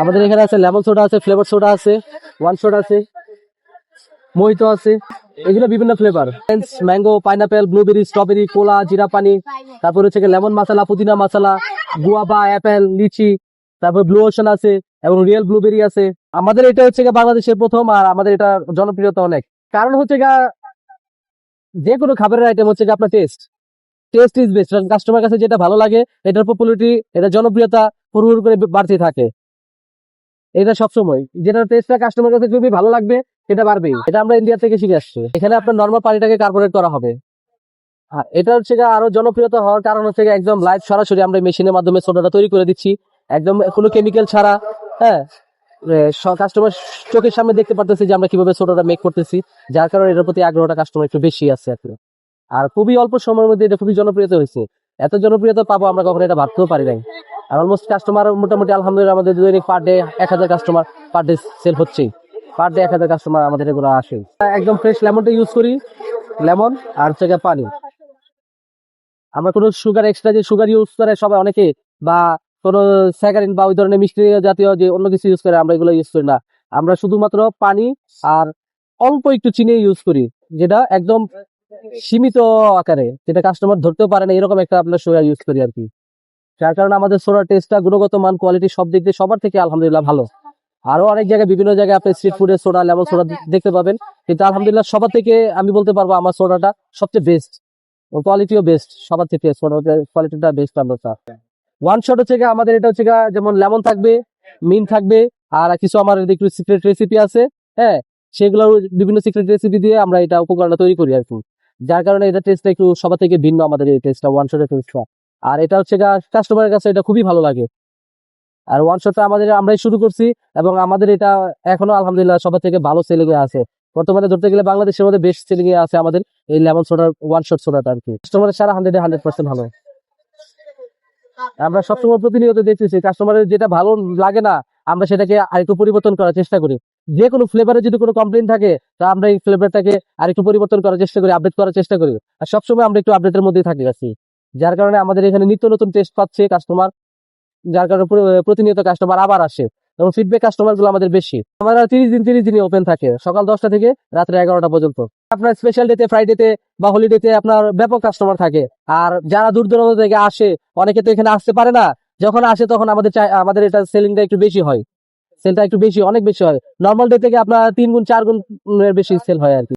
আমাদের এখানে আছে লেমন সোডা আছে, ফ্লেভার সোডা আছে, ওয়ান সোডা আছে, মোহিতো আছে। এগুলো বিভিন্ন flavour. Mango pineapple blueberry strawberry cola জিরা পানি তারপর হচ্ছে লেমন মশলা পুদিনা মশলা গুয়াবা অ্যাপেল লিচি তারপর ব্লু ওশন আছে, এবং রিয়েল ব্লুবেরি আছে। আমাদের এটা হচ্ছে বাংলাদেশের প্রথম, আর আমাদের এটা জনপ্রিয়তা অনেক। কারণ হচ্ছে গা যে কোনো খাবারের আইটেম হচ্ছে আপনার taste taste is best customer কাছে যেটা ভালো লাগে, এটার পপুলারিটি এটা জনপ্রিয়তা হুড় করে বাড়তে থাকে। এটা সবসময়। যেটা টেস্টটা কাস্টমার কাছে খুবই ভালো লাগবে, সেটা বাড়বেই। এটা আমরা ইন্ডিয়া থেকে শিখে আসছি। এখানে আপনার নর্মাল পানিটাকে কার্বোনেট করা হবে। আর এটা হচ্ছে আরও জনপ্রিয়তা হওয়ার কারণ হচ্ছে একদম লাইভ সরাসরি আমরা মেশিনের মাধ্যমে সোডাটা তৈরি করে দিচ্ছি। একদম কোনো কেমিক্যাল ছাড়া হ্যাঁ কাস্টমার চোখের সামনে দেখতে পারতেছি যে আমরা কীভাবে সোডাটা মেক করতেছি। যার কারণে এটার প্রতি আগ্রহটা কাস্টমার একটু বেশি আছে আর আর খুবই অল্প সময়ের মধ্যে এটা খুবই জনপ্রিয়তা হয়েছে। এত জনপ্রিয়তা পাবো আমরা কখনো এটা ভাবতেও পারি নাই। আর অলমোস্ট কাস্টমার মোটামুটি আলহামদুলিল্লাহ আমাদের দৈনিক পার ডে এক হাজার কাস্টমার পার ডে সেল হচ্ছেই। পার ডে এক হাজার কাস্টমার আমাদের এগুলো আসে। একদম ফ্রেশ লেমনটা ইউজ করি লেমন আর হচ্ছে পানি। আমরা কোনো সুগার এক্সট্রা যে সুগার ইউজ করে সবাই অনেকে, বা কোনো স্যাকারিন বা ওই ধরনের মিষ্টি জাতীয় যে অন্য কিছু ইউজ করে, আমরা এগুলো ইউজ করি না। আমরা শুধুমাত্র পানি আর অল্প একটু চিনি ইউজ করি, যেটা একদম সীমিত আকারে, যেটা কাস্টমার ধরতেও পারে না, এরকম একটা আপনার সোয়া ইউজ করি আর কি। যার কারণে আমাদের সোডার টেস্টটা গুণগত মান কোয়ালিটি সব দিক দিয়ে সবার থেকে আলহামদুলিল্লাহ ভালো। আরও অনেক জায়গায়, বিভিন্ন জায়গায় আপনি স্ট্রিট ফুডের সোডা লেমন সোডা দেখতে পাবেন। কিন্তু আলহামদুলিল্লাহ সবার থেকে আমি বলতে পারব আমার সোডাটা সবচেয়ে বেস্ট কোয়ালিটিও বেস্ট সবার থেকে সোডা কোয়ালিটিটা বেস্ট আমরা ওয়ান শট হচ্ছে আমাদের এটা হচ্ছে যেমন লেমন থাকবে মিন থাকবে, আর কিছু আমার একটু সিক্রেট রেসিপি আছে হ্যাঁ? সেগুলো বিভিন্ন সিক্রেট রেসিপি দিয়ে আমরা এটা উপকরণটা তৈরি করি আর কি। যার কারণে এটা টেস্টটা একটু সবার থেকে ভিন্ন আমাদের এই টেস্টটা ওয়ান শটের টেস্টটা আর এটা হচ্ছে কাস্টমারের কাছে এটা খুবই ভালো লাগে। আর ওয়ান শটটা আমাদের, আমরাই শুরু করছি এবং আমাদের এটা এখনও, আলহামদুলিল্লাহ, সবার থেকে ভালো সেলিং এ আছে। বর্তমানে ধরতে গেলে বাংলাদেশের মধ্যে বেস্ট সেলিং এ আছে আমাদের এই লেমন সোডার ওয়ান শট সোডাটা আর কি। কাস্টমারের সারা হান্ড্রেড হান্ড্রেড পার্সেন্ট ভালো। আমরা সবসময় প্রতিনিয়ত দেখতেছি কাস্টমারের যেটা ভালো লাগে না, আমরা সেটাকে আরেকটু পরিবর্তন করার চেষ্টা করি। যে কোনো ফ্লেভারে যদি কোনো কমপ্লেন থাকে, তা আমরা এই ফ্লেভারটাকে আরেকটু পরিবর্তন করার চেষ্টা করি আপডেট করার চেষ্টা করি। আর সবসময় আমরা একটু আপডেটের মধ্যেই থাকি, আছি। যার কারণে আমাদের এখানে নিত্য নতুন টেস্ট পাচ্ছে কাস্টমার যার কারণে প্রতিনিয়ত কাস্টমার আবার আসে। এবং ফিডব্যাক কাস্টমারগুলো আমাদের বেশি। আমরা তিরিশ দিন, তিরিশ দিনই ওপেন থাকে, সকাল দশটা থেকে রাত্রে এগারোটা পর্যন্ত। আপনার স্পেশাল ডেতে ফ্রাইডেতে বা হলিডেতে আপনার ব্যাপক কাস্টমার থাকে। আর যারা দূর দূরান্ত থেকে আসে, অনেকে তো এখানে আসতে পারে না। যখন আসে তখন আমাদের আমাদের এটা সেলিংটা একটু বেশি হয়। সেলটা একটু বেশি, অনেক বেশি হয়। নর্মাল ডে থেকে আপনার তিন গুণ, চার গুণ বেশি সেল হয় আর কি।